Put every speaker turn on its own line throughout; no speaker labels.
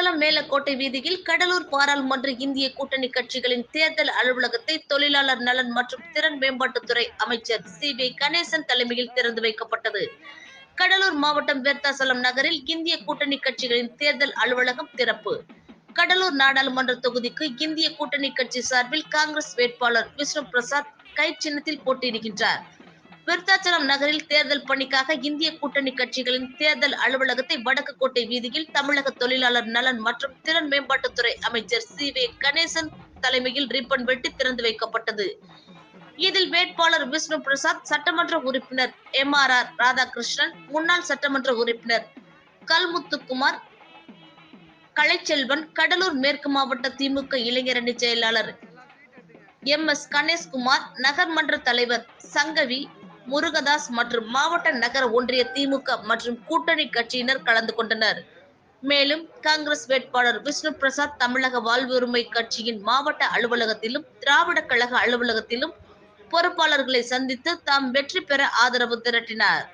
விருத்தாச்சலம் மேலக்கோட்டை வீதியில் கடலூர் பாராளுமன்ற இந்திய கூட்டணி கட்சிகளின் தேர்தல் அலுவலகத்தை தொழிலாளர் நலன் மற்றும் திறன் மேம்பாட்டுத்துறை அமைச்சர் சி வி கணேசன் தலைமையில் திறந்து வைக்கப்பட்டது. கடலூர் மாவட்டம் வேர்த்தாசலம் நகரில் இந்திய கூட்டணி கட்சிகளின் தேர்தல் அலுவலகம் திறப்பு. கடலூர் நாடாளுமன்ற தொகுதிக்கு இந்திய கூட்டணி கட்சி சார்பில் காங்கிரஸ் வேட்பாளர் விஷ்ணு பிரசாத் கை சின்னத்தில் போட்டியிடுகின்றார். விருத்தாச்சலம் நகரில் தேர்தல் பணிக்காக இந்திய கூட்டணி கட்சிகளின் தேர்தல் அலுவலகத்தை வடக்கு கோட்டை வீதியில் தமிழக தொழிலாளர் நலன் மற்றும் திறன் மேம்பாட்டுத்துறை அமைச்சர் சி வே கணேசன் தலைமையில் ரிப்பன் வெட்டி திறந்து வைக்கப்பட்டது. இதில் வேட்பாளர் விஷ்ணு பிரசாத் சட்டமன்ற உறுப்பினர் எம் ஆர் ஆர் ராதாகிருஷ்ணன் முன்னாள் சட்டமன்ற உறுப்பினர் கல்முத்துக்குமார் கலைச்செல்வன் கடலூர் மேற்கு மாவட்ட திமுக இளைஞரணி செயலாளர் எம் எஸ் கணேஷ்குமார் நகர்மன்ற தலைவர் சங்கவி முருகதாஸ் மற்றும் மாவட்ட நகர ஒன்றிய திமுக மற்றும் கூட்டணி கட்சியினர் கலந்து கொண்டனர். மேலும் காங்கிரஸ் வேட்பாளர் விஷ்ணு பிரசாத் தமிழக வாழ்வுரிமை கட்சியின் மாவட்ட அலுவலகத்திலும் திராவிட கழக அலுவலகத்திலும் பொறுப்பாளர்களை சந்தித்து தாம் வெற்றி பெற ஆதரவு திரட்டினார்.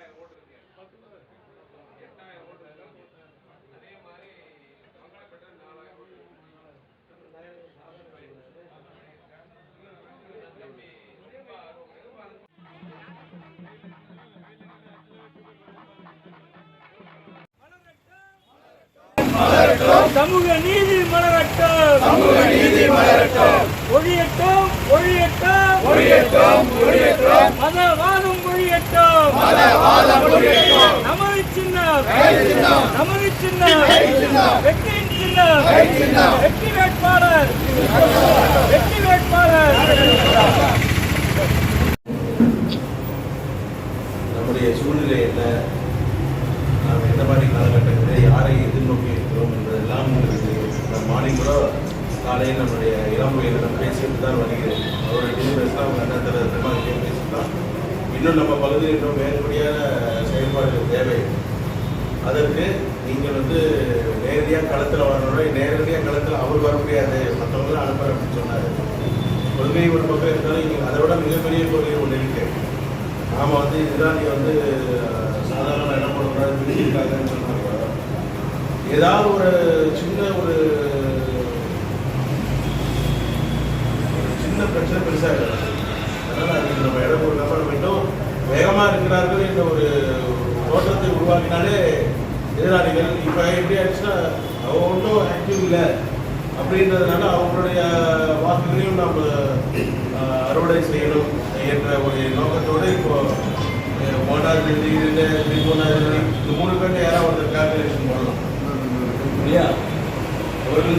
சமூக நீதி மலரட்டும். சமூக நீதி மலரட்டும். ஒழியட்டும் ஒழியட்டும் ஒழியட்டும் ஒழியட்டும் மதவாதம் ஒழியட்டும் மதவாதம் ஒழியட்டும் நமது சின்னம். நமது சின்னம். வெற்றியின் சின்னம். வெற்றி வேட்பாளர். வெற்றி வேட்பாளர்.
நம்முடைய சூழ்நிலை என்ன நாம் எந்த மாதிரி காலகட்டங்களில் யாரை எதிர்நோக்கி மார்னிங் கூட காலையில் நம்முடைய இளமுறையிடம் பேசிட்டு தான் வருகிறேன். அவருடைய டீச்சர்ஸ்லாம் அவங்க என்ன தர திருமாவளியம் பேசிட்டு தான். இன்னும் நம்ம பகுதியில் இன்னும் மேற்படியான செயல்பாடுகள் தேவை. அதற்கு நீங்கள் வந்து நேரடியாக களத்தில் வரணும் நேரடியாக களத்தில் அவர் வர முடியாது. மற்றவங்களும் அனுப்புற அப்படின்னு சொன்னார் கொள்கை ஒரு பக்கம் இருந்தாலும் நீங்கள் அதை விட மிகப்பெரிய கொள்கை ஒன்று இருக்கு. நாம் வந்து இதுதான் நீ வந்து அஹ், சாதாரண என்ன பண்ணக்கூடாது பிரிச்சிருக்காங்கன்னு சொன்னாங்க. ஏதாவது ஒரு சின்ன ஒரு ஒரு சின்ன பிரச்சனை பெருசாக இருக்காது அதனால அதுக்கு நம்ம இடம் கொடுக்காம நம்ம இன்னும் வேகமாக இருக்கிறார்கள் என்ற ஒரு தோற்றத்தை உருவாக்கினாலே எதிராளிகள் இப்போ எப்படி ஆச்சுன்னா அவங்க ஒன்றும் ஆக்டிவ் இல்லை. அப்படின்றதுனால அவங்களுடைய வாக்குகளையும் நம்ம அஹ், அறுவடை செய்யணும் என்ற ஒரு நோக்கத்தோடு இப்போ மோட்டார் மூணாவது தேதி இந்த மூணு பேர்ல யாராவது ஒருத்தர் கால்குலேஷன் பண்ணலாம் இல்லையா? ஒரு